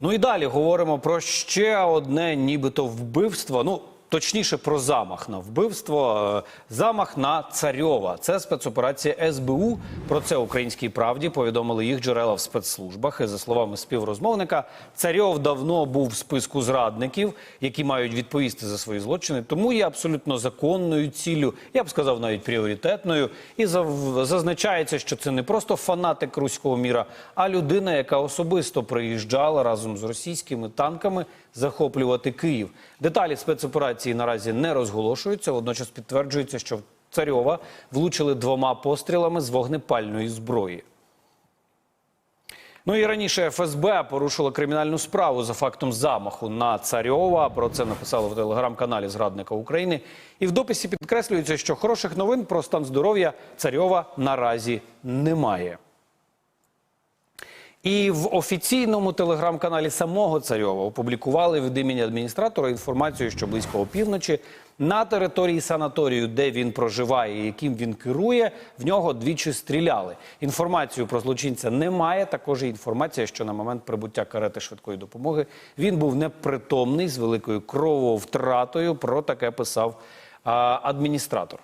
Ну і далі говоримо про ще одне, нібито вбивство. Ну точніше, про замах на вбивство. Е, Замах на царьова. Це спецоперація СБУ. Про це українській правді повідомили їх джерела в спецслужбах. І за словами співрозмовника, царьов давно був в списку зрадників, які мають відповісти за свої злочини. Тому є абсолютно законною ціллю, я б сказав, навіть пріоритетною. І зазначається, що це не просто фанатик руського міра, а людина, яка особисто приїжджала разом з російськими танками захоплювати Київ. Деталі спецоперації наразі не розголошуються. Водночас підтверджується, що в Царьова влучили двома пострілами з вогнепальної зброї. Ну і раніше ФСБ порушило кримінальну справу за фактом замаху на Царьова. Про це написали в телеграм-каналі Зрадника України. І в дописі підкреслюється, що хороших новин про стан здоров'я Царьова наразі немає. І в офіційному телеграм-каналі самого Царьова опублікували від імені адміністратора інформацію, що близько опівночі на території санаторію, де він проживає і яким він керує, в нього двічі стріляли. Інформацію про злочинця немає. Також є інформація, що на момент прибуття карети швидкої допомоги він був непритомний з великою крововтратою. Про таке писав а, адміністратор.